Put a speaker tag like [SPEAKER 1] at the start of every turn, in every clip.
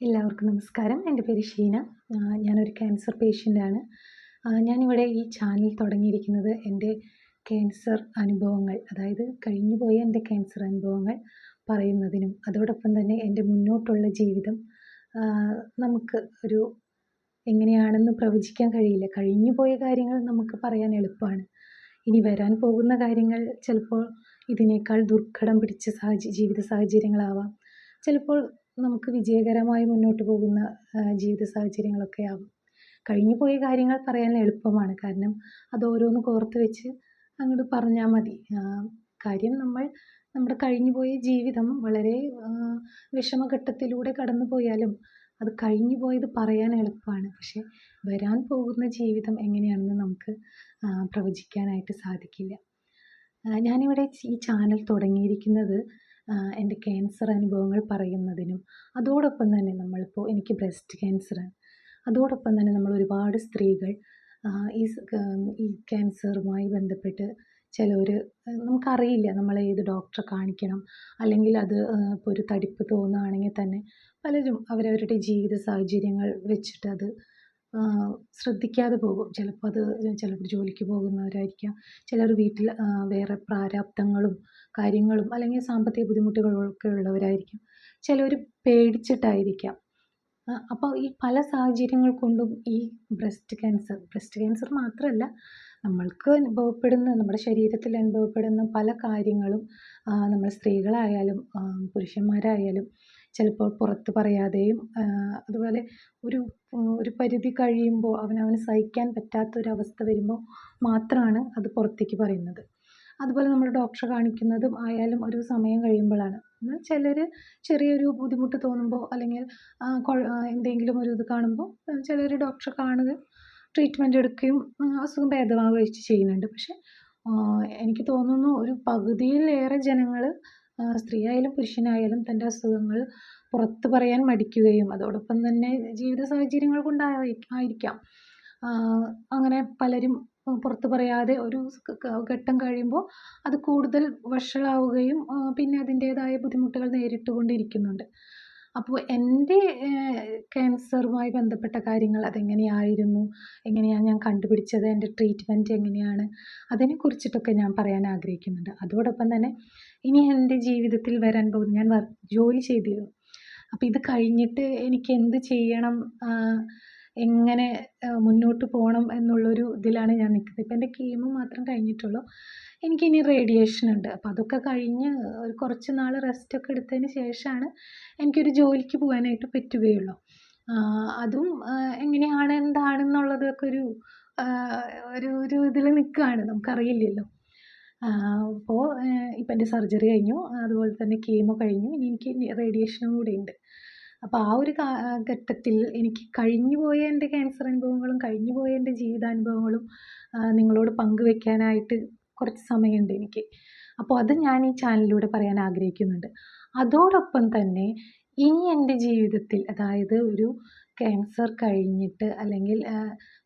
[SPEAKER 1] എല്ലാവർക്കും നമസ്കാരം. എന്റെ പേര് ഷീന. ഞാനൊരു ക്യാൻസർ പേഷ്യന്റാണ്. ഞാനിവിടെ ഈ ചാനൽ തുടങ്ങിയിരിക്കുന്നത് എന്റെ ക്യാൻസർ അനുഭവങ്ങൾ അതായത് കഴിഞ്ഞുപോയ എന്റെ ക്യാൻസർ അനുഭവങ്ങൾ പറയുന്നതിനും അതോടൊപ്പം തന്നെ എന്റെ മുന്നോട്ടുള്ള ജീവിതം നമുക്ക് ഒരു എങ്ങനെയാണെന്ന് പ്രവചിക്കാൻ കഴിയില്ല. കഴിഞ്ഞുപോയ കാര്യങ്ങൾ നമുക്ക് പറയാൻ എളുപ്പമാണ്. ഇനി വരാൻ പോകുന്ന കാര്യങ്ങൾ ചിലപ്പോൾ ഇതിനേക്കാൾ ദുർഘടം പിടിച്ച സാഹചര്യ ജീവിത സാഹചര്യങ്ങളാവാം. ചിലപ്പോൾ നമുക്ക് വിജയകരമായി മുന്നോട്ട് പോകുന്ന ജീവിത സാഹചര്യങ്ങളൊക്കെ ആവും. കഴിഞ്ഞു പോയ കാര്യങ്ങൾ പറയാൻ എളുപ്പമാണ്. കാരണം അത് ഓരോന്ന് കോർത്ത് വെച്ച് അങ്ങോട്ട് പറഞ്ഞാൽ മതി. കാര്യം നമ്മൾ നമ്മുടെ കഴിഞ്ഞു പോയ ജീവിതം വളരെ വിഷമഘട്ടത്തിലൂടെ കടന്നു പോയാലും അത് കഴിഞ്ഞു പോയത് പറയാൻ എളുപ്പമാണ്. പക്ഷെ വരാൻ പോകുന്ന ജീവിതം എങ്ങനെയാണെന്ന് നമുക്ക് പ്രവചിക്കാനായിട്ട് സാധിക്കില്ല. ഞാനിവിടെ ഈ ചാനൽ തുടങ്ങിയിരിക്കുന്നത് എന്റെ ക്യാൻസർ അനുഭവങ്ങൾ പറയുന്നതിനും അതോടൊപ്പം തന്നെ നമ്മളിപ്പോൾ എനിക്ക് ബ്രസ്റ്റ് ക്യാൻസറാണ് അതോടൊപ്പം തന്നെ നമ്മൾ ഒരുപാട് സ്ത്രീകൾ ഈ ഈ ക്യാൻസറുമായി ബന്ധപ്പെട്ട് ചിലർ നമുക്കറിയില്ല നമ്മൾ ഏത് ഡോക്ടറെ കാണിക്കണം അല്ലെങ്കിൽ അത് ഇപ്പോൾ ഒരു തടിപ്പ് തോന്നുകയാണെങ്കിൽ തന്നെ പലരും അവരവരുടെ ജീവിത സാഹചര്യങ്ങൾ വെച്ചിട്ട് അത് ശ്രദ്ധിക്കാതെ പോകും. ചിലപ്പോൾ അത് ചിലവർ ജോലിക്ക് പോകുന്നവരായിരിക്കാം. ചിലർ വീട്ടിൽ വേറെ പ്രാരാബ്ദങ്ങളും കാര്യങ്ങളും അല്ലെങ്കിൽ സാമ്പത്തിക ബുദ്ധിമുട്ടുകളൊക്കെ ഉള്ളവരായിരിക്കും. ചിലർ പേടിച്ചിട്ടായിരിക്കാം. അപ്പോൾ ഈ പല സാഹചര്യങ്ങൾ കൊണ്ടും ഈ ബ്രസ്റ്റ് ക്യാൻസർ ബ്രസ്റ്റ് ക്യാൻസർ മാത്രമല്ല നമ്മൾക്ക് അനുഭവപ്പെടുന്ന നമ്മുടെ ശരീരത്തിൽ അനുഭവപ്പെടുന്ന പല കാര്യങ്ങളും നമ്മൾ സ്ത്രീകളായാലും പുരുഷന്മാരായാലും ചിലപ്പോൾ പുറത്ത് പറയാതെയും അതുപോലെ ഒരു ഒരു പരിധി കഴിയുമ്പോൾ അവനവന് സഹിക്കാൻ പറ്റാത്തൊരവസ്ഥ വരുമ്പോൾ മാത്രമാണ് അത് പുറത്തേക്ക് പറയുന്നത്. അതുപോലെ നമ്മൾ ഡോക്ടറെ കാണിക്കുന്നതും ആയാലും ഒരു സമയം കഴിയുമ്പോഴാണ്. എന്നാൽ ചിലർ ചെറിയൊരു ബുദ്ധിമുട്ട് തോന്നുമ്പോൾ അല്ലെങ്കിൽ എന്തെങ്കിലും ഒരു ഇത് കാണുമ്പോൾ ചിലർ ഡോക്ടറെ കാണുകയും ട്രീറ്റ്മെന്റ് എടുക്കുകയും അസുഖം ഭേദമാവുകയും ചെയ്യുന്നുണ്ട്. പക്ഷേ എനിക്ക് തോന്നുന്നു ഒരു പകുതിയിലേറെ ജനങ്ങൾ സ്ത്രീ ആയാലും പുരുഷനായാലും തന്റെ അസുഖങ്ങൾ പുറത്ത് പറയാൻ മടിക്കുകയും അതോടൊപ്പം തന്നെ ജീവിത സാഹചര്യങ്ങൾ കൊണ്ടായി ആയിരിക്കാം. അങ്ങനെ പലരും പുറത്ത് പറയാതെ ഒരു ഘട്ടം കഴിയുമ്പോൾ അത് കൂടുതൽ വഷളാവുകയും പിന്നെ അതിന്റേതായ ബുദ്ധിമുട്ടുകൾ നേരിട്ട് കൊണ്ടിരിക്കുന്നുണ്ട് അപ്പോൾ എന്റെ ക്യാൻസറുമായി ബന്ധപ്പെട്ട കാര്യങ്ങൾ അതെങ്ങനെയായിരുന്നു? എങ്ങനെയാണ് ഞാൻ കണ്ടുപിടിച്ചത്? എന്റെ ട്രീറ്റ്മെന്റ് എങ്ങനെയാണ്? അതിനെക്കുറിച്ചിട്ടൊക്കെ ഞാൻ പറയാൻ ആഗ്രഹിക്കുന്നുണ്ട്. അതോടൊപ്പം തന്നെ ഇനി എന്റെ ജീവിതത്തിൽ വരാൻ പോകുന്ന ഞാൻ ജോലി ചെയ്തിരുന്നു. അപ്പോൾ ഇത് കഴിഞ്ഞിട്ട് എനിക്ക് എന്ത് ചെയ്യണം? എങ്ങനെ മുന്നോട്ട് പോകണം എന്നുള്ളൊരു ഇതിലാണ് ഞാൻ നിൽക്കുന്നത്. ഇപ്പം എന്റെ കീമോ മാത്രം കഴിഞ്ഞിട്ടുള്ളൂ. എനിക്കിനി റേഡിയേഷൻ ഉണ്ട്. അപ്പം അതൊക്കെ കഴിഞ്ഞ് ഒരു കുറച്ച് നാൾ റെസ്റ്റൊക്കെ എടുത്തതിന് ശേഷമാണ് എനിക്കൊരു ജോലിക്ക് പോകാനായിട്ട് പറ്റുകയുള്ളൂ. അതും എങ്ങനെയാണ് എന്താണെന്നുള്ളതൊക്കെ ഒരു ഒരു ഒരു ഇതിൽ നിൽക്കുകയാണ്. നമുക്കറിയില്ലല്ലോ. അപ്പോൾ ഇപ്പം എന്റെ സർജറി കഴിഞ്ഞു. അതുപോലെ തന്നെ കീമോ കഴിഞ്ഞു. ഇനി എനിക്ക് റേഡിയേഷനും കൂടെ ഉണ്ട്. അപ്പോൾ ആ ഒരു ഘട്ടത്തിൽ എനിക്ക് കഴിഞ്ഞുപോയ എന്റെ ക്യാൻസർ അനുഭവങ്ങളും കഴിഞ്ഞുപോയ എന്റെ ജീവിതാനുഭവങ്ങളും നിങ്ങളോട് പങ്കുവെക്കാനായിട്ട് കുറച്ച് സമയമുണ്ട് എനിക്ക്. അപ്പോൾ അത് ഞാൻ ഈ ചാനലിലൂടെ പറയാൻ ആഗ്രഹിക്കുന്നുണ്ട്. അതോടൊപ്പം തന്നെ ഇനി എന്റെ ജീവിതത്തിൽ അതായത് ഒരു ക്യാൻസർ കഴിഞ്ഞിട്ട് അല്ലെങ്കിൽ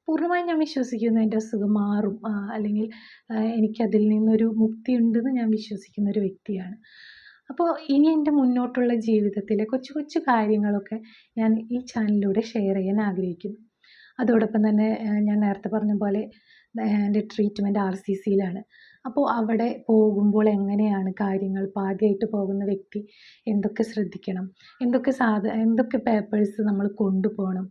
[SPEAKER 1] പൂർണമായും ഞാൻ വിശ്വസിക്കുന്നു എന്റെ അസുഖം മാറും അല്ലെങ്കിൽ എനിക്കതിൽ നിന്നൊരു മുക്തി ഉണ്ടെന്ന് ഞാൻ വിശ്വസിക്കുന്ന ഒരു വ്യക്തിയാണ്. അപ്പോൾ ഇനി എന്റെ മുന്നോട്ടുള്ള ജീവിതത്തിലെ കൊച്ചു കൊച്ചു കാര്യങ്ങളൊക്കെ ഞാൻ ഈ ചാനലിലൂടെ ഷെയർ ചെയ്യാൻ ആഗ്രഹിക്കുന്നു. അതോടൊപ്പം തന്നെ ഞാൻ നേരത്തെ പറഞ്ഞ പോലെ എന്റെ ട്രീറ്റ്മെന്റ് ആർ സി സിയിലാണ്. അപ്പോൾ അവിടെ പോകുമ്പോൾ എങ്ങനെയാണ് കാര്യങ്ങൾ പാകയായിട്ട് പോകുന്ന വ്യക്തി എന്തൊക്കെ ശ്രദ്ധിക്കണം? എന്തൊക്കെ സാധ എന്തൊക്കെ പേപ്പേഴ്സ് നമ്മൾ കൊണ്ടുപോകണം?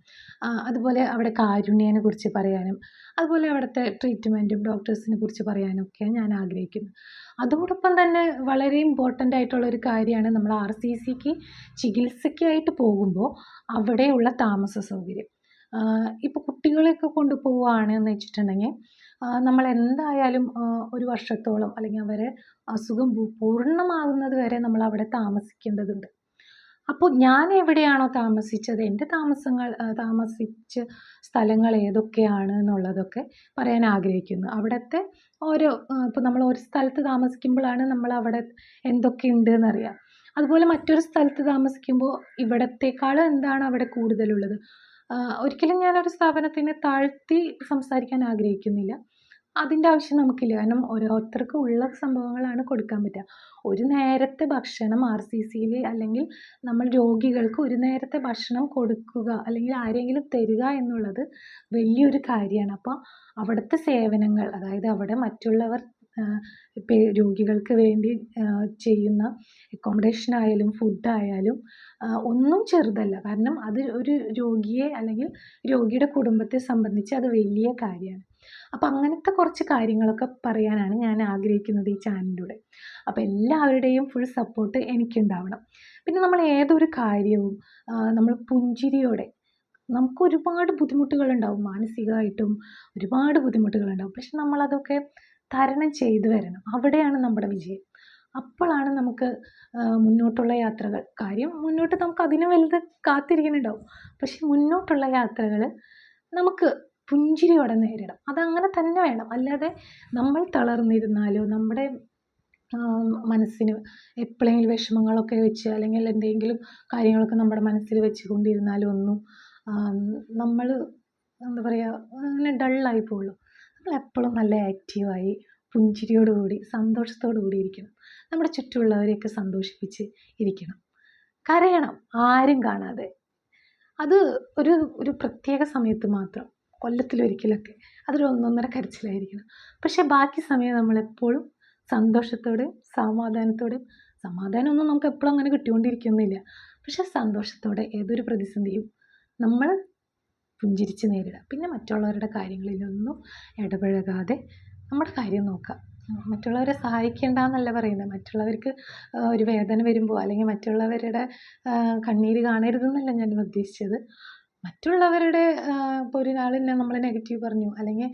[SPEAKER 1] അതുപോലെ അവിടെ കാരുണ്യനെ കുറിച്ച് പറയാനും അതുപോലെ അവിടുത്തെ ട്രീറ്റ്മെന്റും ഡോക്ടേഴ്സിനെ കുറിച്ച് പറയാനൊക്കെ ഞാൻ ആഗ്രഹിക്കുന്നു. അതോടൊപ്പം തന്നെ വളരെ ഇമ്പോർട്ടന്റ് ആയിട്ടുള്ള ഒരു കാര്യമാണ് നമ്മൾ ആർ സി സിക്ക് ചികിത്സയ്ക്കായിട്ട് പോകുമ്പോൾ അവിടെയുള്ള താമസ സൗകര്യം. ഇപ്പോൾ കുട്ടികളെയൊക്കെ കൊണ്ടുപോവുകയാണ് എന്ന് വെച്ചിട്ടുണ്ടെങ്കിൽ നമ്മൾ എന്തായാലും ഒരു വർഷത്തോളം അല്ലെങ്കിൽ അവരെ അസുഖം പൂർണമാകുന്നത് വരെ നമ്മൾ അവിടെ താമസിക്കേണ്ടതുണ്ട്. അപ്പോൾ ഞാൻ എവിടെയാണോ താമസിച്ചത് എന്റെ താമസങ്ങൾ താമസിച്ച സ്ഥലങ്ങൾ ഏതൊക്കെയാണ് എന്നുള്ളതൊക്കെ പറയാൻ ആഗ്രഹിക്കുന്നു. അവിടുത്തെ ഓരോ ഇപ്പോൾ നമ്മൾ ഒരു സ്ഥലത്ത് താമസിക്കുമ്പോഴാണ് നമ്മൾ അവിടെ എന്തൊക്കെ ഉണ്ട് എന്നറിയാം അതുപോലെ മറ്റൊരു സ്ഥലത്ത് താമസിക്കുമ്പോൾ ഇവിടത്തേക്കാൾ എന്താണ് അവിടെ കൂടുതലുള്ളത്? ഒരിക്കലും ഞാനൊരു സ്ഥാപനത്തിനെ താഴ്ത്തി സംസാരിക്കാൻ ആഗ്രഹിക്കുന്നില്ല. അതിന്റെ ആവശ്യം നമുക്കില്ല. കാരണം ഓരോരുത്തർക്കും ഉള്ള സംഭവങ്ങളാണ് കൊടുക്കാൻ പറ്റുക. ഒരു നേരത്തെ ഭക്ഷണം ആർ സി സിയിൽ അല്ലെങ്കിൽ നമ്മൾ രോഗികൾക്ക് ഒരു നേരത്തെ ഭക്ഷണം കൊടുക്കുക അല്ലെങ്കിൽ ആരെങ്കിലും തരിക എന്നുള്ളത് വലിയൊരു കാര്യമാണ്. അപ്പോൾ അവിടുത്തെ സേവനങ്ങൾ അതായത് അവിടെ മറ്റുള്ളവർ രോഗികൾക്ക് വേണ്ടി ചെയ്യുന്ന അക്കോമഡേഷൻ ആയാലും ഫുഡ് ആയാലും ഒന്നും ചെറുതല്ല. കാരണം അത് ഒരു രോഗിയെ അല്ലെങ്കിൽ രോഗിയുടെ കുടുംബത്തെ സംബന്ധിച്ച് അത് വലിയ കാര്യമാണ്. അപ്പോൾ അങ്ങനത്തെ കുറച്ച് കാര്യങ്ങളൊക്കെ പറയാനാണ് ഞാൻ ആഗ്രഹിക്കുന്നത് ഈ ചാനലിലൂടെ. അപ്പോൾ എല്ലാവരുടെയും ഫുൾ സപ്പോർട്ട് എനിക്കുണ്ടാവണം. പിന്നെ നമ്മൾ ഏതൊരു കാര്യവും നമ്മൾ പുഞ്ചിരിയോടെ നമുക്ക് ഒരുപാട് ബുദ്ധിമുട്ടുകളുണ്ടാവും. മാനസികമായിട്ടും ഒരുപാട് ബുദ്ധിമുട്ടുകളുണ്ടാവും. പക്ഷെ നമ്മളതൊക്കെ തരണം ചെയ്ത് വരണം. അവിടെയാണ് നമ്മുടെ വിജയം. അപ്പോഴാണ് നമുക്ക് മുന്നോട്ടുള്ള യാത്രകൾ. കാര്യം മുന്നോട്ട് നമുക്ക് അതിന് വലുത് കാത്തിരിക്കുന്നുണ്ടാവും. പക്ഷെ മുന്നോട്ടുള്ള യാത്രകൾ നമുക്ക് പുഞ്ചിരിയോടെ നേരിടാം. അതങ്ങനെ തന്നെ വേണം. അല്ലാതെ നമ്മൾ തളർന്നിരുന്നാലോ നമ്മുടെ മനസ്സിന് എപ്പോഴെങ്കിലും വിഷമങ്ങളൊക്കെ വെച്ച് അല്ലെങ്കിൽ എന്തെങ്കിലും കാര്യങ്ങളൊക്കെ നമ്മുടെ മനസ്സിൽ വെച്ച് കൊണ്ടിരുന്നാലോ ഒന്നും നമ്മൾ എന്താ പറയുക അങ്ങനെ ഡള്ളായി പോകുള്ളൂ. നമ്മളെപ്പോഴും നല്ല ആക്റ്റീവായി പുഞ്ചിരിയോടുകൂടി സന്തോഷത്തോടു കൂടി ഇരിക്കണം. നമ്മുടെ ചുറ്റുമുള്ളവരെയൊക്കെ സന്തോഷിപ്പിച്ച് ഇരിക്കണം. കരയണം ആരും കാണാതെ. അത് ഒരു ഒരു പ്രത്യേക സമയത്ത് മാത്രം കൊല്ലത്തിലൊരിക്കലൊക്കെ അതൊരു ഒന്നൊന്നര കരച്ചിലായിരിക്കണം. പക്ഷേ ബാക്കി സമയം നമ്മളെപ്പോഴും സന്തോഷത്തോടെയും സമാധാനത്തോടെയും സമാധാനമൊന്നും നമുക്ക് എപ്പോഴും അങ്ങനെ കിട്ടിക്കൊണ്ടിരിക്കുന്നില്ല. പക്ഷെ സന്തോഷത്തോടെ ഏതൊരു പ്രതിസന്ധിയും നമ്മൾ പുഞ്ചിരിച്ച് നേരിടുക പിന്നെ മറ്റുള്ളവരുടെ കാര്യങ്ങളിലൊന്നും ഇടപഴകാതെ നമ്മുടെ കാര്യം നോക്കുക. മറ്റുള്ളവരെ സഹായിക്കേണ്ട എന്നല്ല പറയുന്നത്. മറ്റുള്ളവർക്ക് ഒരു വേദന വരുമ്പോൾ അല്ലെങ്കിൽ മറ്റുള്ളവരുടെ കണ്ണീര് കാണരുതെന്നല്ല ഞാൻ ഉദ്ദേശിച്ചത്. മറ്റുള്ളവരുടെ ഇപ്പോൾ ഒരാൾ നമ്മളെ നെഗറ്റീവ് പറഞ്ഞു അല്ലെങ്കിൽ